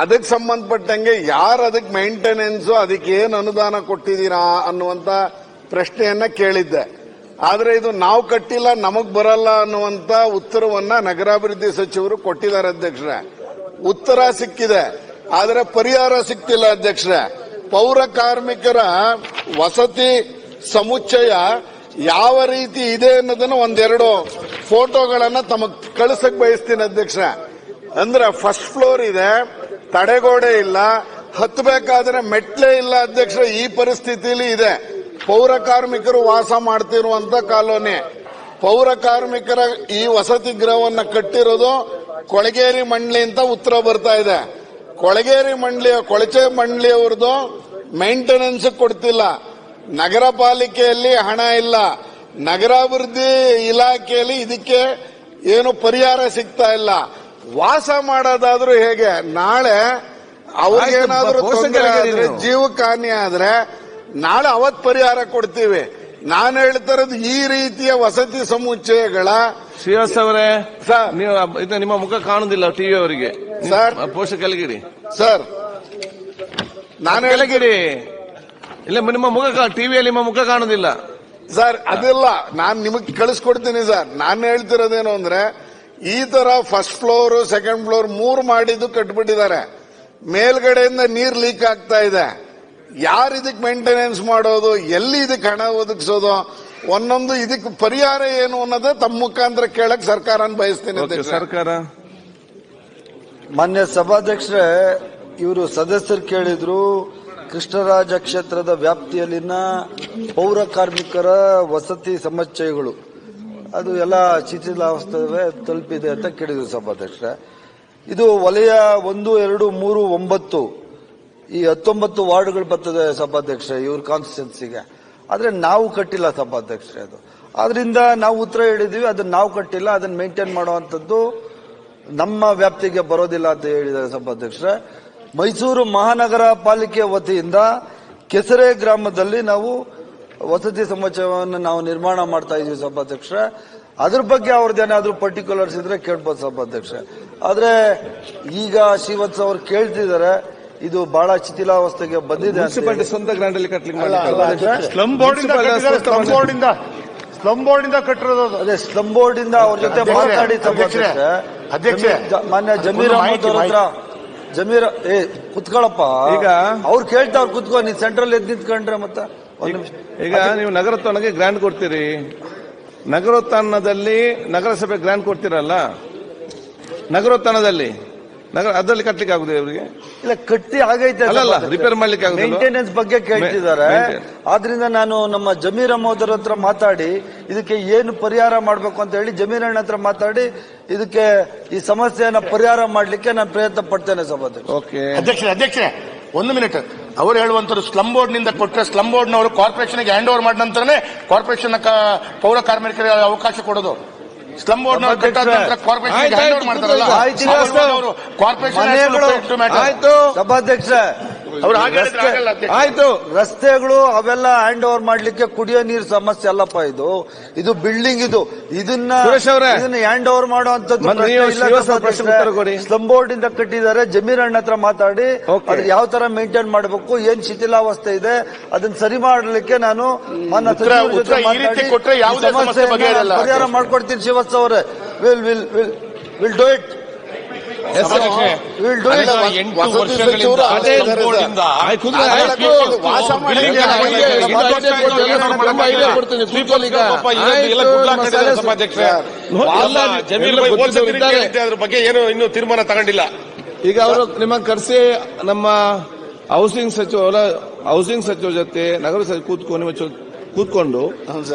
ಅದಕ್ಕೆ ಸಂಬಂಧಪಟ್ಟಂಗೆ ಯಾರು ಅದಕ್ಕೆ ಮೇಂಟೆನೆನ್ಸ್ ಅದಕ್ಕೆ ಏನು ಅನುದಾನ ಕೊಟ್ಟಿದ್ದೀರಾ ಅನ್ನುವಂತ ಪ್ರಶ್ನೆಯನ್ನ ಕೇಳಿದ್ದೆ. ಆದರೆ ಇದು ನಾವು ಕಟ್ಟಿಲ್ಲ, ನಮಗ್ ಬರಲ್ಲ ಅನ್ನುವಂತ ಉತ್ತರವನ್ನ ನಗರಾಭಿವೃದ್ಧಿ ಸಚಿವರು ಕೊಟ್ಟಿದ್ದಾರೆ ಅಧ್ಯಕ್ಷರೇ. ಉತ್ತರ ಸಿಕ್ಕಿದೆ, ಆದರೆ ಪರಿಹಾರ ಸಿಕ್ತಿಲ್ಲ ಅಧ್ಯಕ್ಷರೇ. ಪೌರ ಕಾರ್ಮಿಕರ ವಸತಿ ಸಮುಚ್ಚಯ ಯಾವ ರೀತಿ ಇದೆ ಅನ್ನೋದನ್ನ ಒಂದೆರಡು ಫೋಟೋಗಳನ್ನ ತಮಗ್ ಕಳಿಸಕ್ ಬಯಸ್ತೀನಿ ಅಧ್ಯಕ್ಷ ಅಂದ್ರೆ ಫಸ್ಟ್ ಫ್ಲೋರ್ ಇದೆ ತಡೆಗೋಡೆ ಇಲ್ಲ ಹತ್ತಬೇಕಾದ್ರೆ ಮೆಟ್ಲೇ ಇಲ್ಲ ಅಧ್ಯಕ್ಷ ಈ ಪರಿಸ್ಥಿತಿಲಿ ಇದೆ. ಪೌರ ಕಾರ್ಮಿಕರು ವಾಸ ಮಾಡ್ತಿರುವಂತ ಕಾಲೋನಿ. ಪೌರ ಕಾರ್ಮಿಕರ ಈ ವಸತಿ ಗೃಹವನ್ನ ಕಟ್ಟಿರೋದು ಕೊಳಗೇರಿ ಮಂಡ್ಲಿ ಅಂತ ಉತ್ತರ ಬರ್ತಾ ಇದೆ. ಕೊಳಗೇರಿ ಮಂಡಳಿಯ ಕೊಳಚೆ ಮಂಡಳಿಯವ್ರದ್ದು ಮೇಂಟೆನೆನ್ಸ್ ಕೊಡ್ತಿಲ್ಲ. ನಗರ ಪಾಲಿಕೆಯಲ್ಲಿ ಹಣ ಇಲ್ಲ. ನಗರಾಭಿವೃದ್ಧಿ ಇಲಾಖೆಯಲ್ಲಿ ಇದಕ್ಕೆ ಏನು ಪರಿಹಾರ ಸಿಗ್ತಾ ಇಲ್ಲ. ವಾಸ ಮಾಡೋದಾದ್ರೂ ಹೇಗೆ? ನಾಳೆ ಅವ್ರಿಗೇನಾದ್ರೂ ತೊಂದರೆ ಆದ್ರೆ ಆದ್ರೆ ನಾಳೆ ಅವತ್ ಪರಿಹಾರ ಕೊಡ್ತೀವಿ. ನಾನು ಹೇಳ್ತಾ ಇರೋದು ಈ ರೀತಿಯ ವಸತಿ ಸಮುಚ್ಚಯಗಳ ಶ್ರೀವಾಸ್ ಅವರೇ ಸರ್. ನೀವು ಇದು ನಿಮ್ಮ ಮುಖ ಕಾಣುದಿಲ್ಲ ಟಿವಿ ಅವರಿಗೆ. ಸರ್. ಪೋಷಕಲ್ಗಿರಿ ಸರ್. ನಾನು ಹೇಳಗಿರಿ ಇಲ್ಲ ನಿಮ್ಮ ಮುಖ ಟಿವಿಯಲ್ಲಿ ನಿಮ್ಮ ಮುಖ ಕಾಣುದಿಲ್ಲ. ಸರ್ ಅದಿಲ್ಲ. ನಾನು ನಿಮಗೆ ಕಳಿಸ್ಕೊಡ್ತೀನಿ ಸರ್. ನಾನು ಹೇಳ್ತಿರೋದೇನು ಅಂದ್ರೆ ಈ ತರ ಫಸ್ಟ್ ಫ್ಲೋರ್ ಸೆಕೆಂಡ್ ಫ್ಲೋರ್ ಮೂರು ಮಾಡಿದ್ದು ಕಟ್ಬಿಟ್ಟಿದ್ದಾರೆ. ಮೇಲ್ಗಡೆಯಿಂದ ನೀರ್ ಲೀಕ್ ಆಗ್ತಾ ಇದೆ. ಯಾರು ಇದಕ್ಕೆ ಮೇಂಟೆನೆನ್ಸ್ ಮಾಡೋದು ಎಲ್ಲಿ ಇದಕ್ಕೆ ಹಣ ಒದಗಿಸೋದು ಒಂದೊಂದು ಇದಕ್ಕೆ ಪರಿಹಾರ ಏನು ಅನ್ನೋದೇ ತಮ್ಮ ಮುಖಾಂತರ ಕೇಳಕ್ ಸರ್ಕಾರ ಬಯಸ್ತೀನಿ ಸರ್ಕಾರ. ಮಾನ್ಯ ಸಭಾಧ್ಯಕ್ಷರೇ ಇವರು ಸದಸ್ಯರು ಕೇಳಿದ್ರು ಕೃಷ್ಣರಾಜ ಕ್ಷೇತ್ರದ ವ್ಯಾಪ್ತಿಯಲ್ಲಿನ ಪೌರ ಕಾರ್ಮಿಕರ ವಸತಿ ಸಮುಚ್ಚಯಗಳು ಅದು ಎಲ್ಲ ಶಿಥಿಲಾವಸ್ಥೆ ತಲುಪಿದೆ ಅಂತ ಕೇಳಿದ್ರು ಸಭಾಧ್ಯಕ್ಷರ. ಇದು ವಲಯ ಒಂದು, ಎರಡು, ಮೂರು, ಒಂಬತ್ತು, ಈ ಹತ್ತೊಂಬತ್ತು ವಾರ್ಡ್ಗಳು ಬರ್ತದೆ ಸಭಾಧ್ಯಕ್ಷ ಇವ್ರ ಕಾನ್ಸ್ಟಿಟ್ಯೂನ್ಸಿಗೆ ಆದ್ರೆ ನಾವು ಕಟ್ಟಿಲ್ಲ ಸಭಾಧ್ಯಕ್ಷರೇ ಅದು. ಆದ್ರಿಂದ ನಾವು ಉತ್ತರ ಹೇಳಿದೀವಿ, ಅದನ್ನ ನಾವು ಕಟ್ಟಿಲ್ಲ, ಅದನ್ನ ಮೇಂಟೈನ್ ಮಾಡುವಂಥದ್ದು ನಮ್ಮ ವ್ಯಾಪ್ತಿಗೆ ಬರೋದಿಲ್ಲ ಅಂತ ಹೇಳಿದ್ದಾರೆ ಸಭಾಧ್ಯಕ್ಷರೇ. ಮೈಸೂರು ಮಹಾನಗರ ಪಾಲಿಕೆ ವತಿಯಿಂದ ಕೆಸರೆ ಗ್ರಾಮದಲ್ಲಿ ನಾವು ವಸತಿ ಸಮುಚ್ಚಯವನ್ನು ನಾವು ನಿರ್ಮಾಣ ಮಾಡ್ತಾ ಇದೀವಿ ಸಭಾಧ್ಯಕ್ಷ ಅದ್ರ ಬಗ್ಗೆ ಅವ್ರದ್ದೇನಾದ್ರೂ ಪರ್ಟಿಕ್ಯುಲರ್ಸ್ ಇದ್ರೆ ಕೇಳ್ಬೋದು ಸಭಾಧ್ಯಕ್ಷ ಆದ್ರೆ ಈಗ ಶ್ರೀವತ್ಸ ಅವ್ರು ಕೇಳ್ತಿದ್ದಾರೆ ಇದು ಬಹಳ ಶಿಥಿಲಾವಸ್ಥೆಗೆ ಬಂದಿದೆ. ಸ್ವಂತ ಗ್ರಾಂಡ್ ಅಲ್ಲಿ ಸ್ಲಮ್ ಬೋರ್ಡ್ ಇಂದ ಸ್ಲಮ್ ಬೋರ್ಡ್ ಕಟ್ಟಿರೋದು ಅದು. ಅದೇ ಸ್ಲಮ್ ಬೋರ್ಡ್ ಇಂದ ಅವ್ರ ಜೊತೆ ಮಾತಾಡಿ ಸಭಾಧ್ಯಕ್ಷ ಅಧ್ಯಕ್ಷರೇ, ಮಾನ್ಯ ಜಮೀರ್ ಅಹಮದ್ ಅವ್ರ ಹತ್ರ ಜಮೀರ್ ಏ ಕುತ್ಕೊಳಪ್ಪ. ಈಗ- ಅವ್ರು ಕೇಳ್ತಾವ್ರು ಕುತ್ಕೋ ನೀನ್ ಸೆಂಟ್ರಲ್ ಎದ್ದು ನಿಂತ್ಕೊಂಡ್ರೆ ಮತ್ತ ಒಂದ್ ನಿಮಿಷ. ಈಗ ನೀವು ನಗರೋತ್ಥಾನಕ್ಕೆ ಗ್ರ್ಯಾಂಡ್ ಕೊಡ್ತೀರಿ. ನಗರೋತ್ಥಾನದಲ್ಲಿ ನಗರಸಭೆ ಗ್ರ್ಯಾಂಡ್ ಕೊಡ್ತೀರಲ್ಲ? ನಗರೋತ್ಥಾನದಲ್ಲಿ. ನಗರ ಅದರಲ್ಲಿ ಕಟ್ಟಲಿಕ್ಕೆ ಆಗುದಿಲ್ಲ ಇವರಿಗೆ? ಇಲ್ಲ ಕಟ್ಟಿ ಆಗೈತೆ ಅಲ್ಲಲ್ಲ, ರಿಪೇರ್ ಮಾಡ್ಲಿಕ್ಕೆ ಆಗುದಿಲ್ವಾ? ಮೇಂಟೆನೆನ್ಸ್ ಬಗ್ಗೆ ಕೇಳ್ತಿದ್ದಾರೆ. ಆದ್ರಿಂದ ನಾನು ನಮ್ಮ ಜಮೀರ್ ಮೋದರ ಹತ್ರ ಮಾತಾಡಿ ಇದಕ್ಕೆ ಏನು ಪರಿಹಾರ ಮಾಡಬೇಕು ಅಂತ ಹೇಳಿ ಜಮೀರ್ ಅಣ್ಣ ಹತ್ರ ಮಾತಾಡಿ ಇದಕ್ಕೆ ಈ ಸಮಸ್ಯೆಯನ್ನ ಪರಿಹಾರ ಮಾಡ್ಲಿಕ್ಕೆ ನಾನು ಪ್ರಯತ್ನ ಪಡ್ತೇನೆ ಸಭಾಧ್ಯಕ್ಷ. ಓಕೆ. ಅಧ್ಯಕ್ಷರೇ ಅಧ್ಯಕ್ಷರೇ ಒಂದು ಮಿನಿಟ್. ಅವರು ಹೇಳುವಂತರು ಸ್ಲಮ್ ಬೋರ್ಡ್ನಿಂದ ಕೊಟ್ಟರೆ ಸ್ಲಮ್ ಬೋರ್ಡ್ ನವರು ಕಾರ್ಪೊರೇಷನ್ ಹ್ಯಾಂಡ್ ಓವರ್ ಮಾಡಿದ ನಂತರನೇ ಕಾರ್ಪೊರೇಷನ್ ಪೌರ ಕಾರ್ಮಿಕರಿಗೆ ಅವಕಾಶ ಕೊಡೋದು. ಸ್ಲಮ್ ಬೋರ್ಡ್ ಕಾರ್ಪೊರೇಷನ್ ಕಾರ್ಪೊರೇಷನ್ ಸಭಾಧ್ಯಕ್ಷ ಆಗಲ್ಲ ಆಯ್ತು ರಸ್ತೆಗಳು ಅವೆಲ್ಲ ಹ್ಯಾಂಡ್ ಓವರ್ ಮಾಡ್ಲಿಕ್ಕೆ ಕುಡಿಯೋ ನೀರು ಸಮಸ್ಯೆ ಅಲ್ಲಪ್ಪ ಇದು. ಇದು ಬಿಲ್ಡಿಂಗ್ ಇದು. ಇದನ್ನ. ಇದನ್ನ ಹ್ಯಾಂಡ್ ಓವರ್ ಮಾಡುವಂತದ್ದು. ಸ್ಲಮ್ ಬೋರ್ಡ್ ಇಂದ ಕಟ್ಟಿದ್ದಾರೆ ಜಮೀರ್ ಅಣ್ಣ ಹತ್ರ ಮಾತಾಡಿ. ಅದ್ರ ಯಾವ ತರ ಮೇಂಟೈನ್ ಮಾಡಬೇಕು ಏನ್ ಶಿಥಿಲಾವಸ್ಥೆ ಇದೆ ಅದನ್ನ ಸರಿ ಮಾಡಲಿಕ್ಕೆ ನಾನು ಪರಿಹಾರ ಮಾಡ್ಕೊಡ್ತೀನಿ ಅವರೇ. Will will will will do it ಅದ್ರ ಬಗ್ಗೆ ಏನು ಇನ್ನು ತೀರ್ಮಾನ ತಗೊಂಡಿಲ್ಲ. ಈಗ ಅವರು ನಿಮ್ಮ ಕರೆಸಿ ನಮ್ಮ ಹೌಸಿಂಗ್ ಸಚಿವ ಹೌಸಿಂಗ್ ಸಚಿವ ಜೊತೆ ನಗರ ಸಚಿವ ಕೂತ್ಕೊಂಡು ಕೂತ್ಕೊಂಡು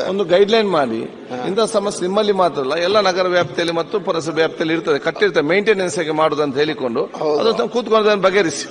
ಒಂದು ಗೈಡ್ ಲೈನ್ ಮಾಡಿ ಇಂಥ ಸಮಸ್ಯೆ ನಿಮ್ಮಲ್ಲಿ ಮಾತ್ರ ಅಲ್ಲ ಎಲ್ಲ ನಗರ ವ್ಯಾಪ್ತಿಯಲ್ಲಿ ಮತ್ತು ಪುರಸಭೆ ವ್ಯಾಪ್ತಿಯಲ್ಲಿ ಇರ್ತದೆ ಕಟ್ಟಿರ್ತದೆ ಮೇಂಟೆನೆನ್ಸ್ ಹೇಗೆ ಮಾಡುದು ಅಂತ ಹೇಳಿಕೊಂಡು ಅದನ್ನು ಕೂತ್ಕೊಂಡು ಅದನ್ನು ಬಗೆಹರಿಸಿ.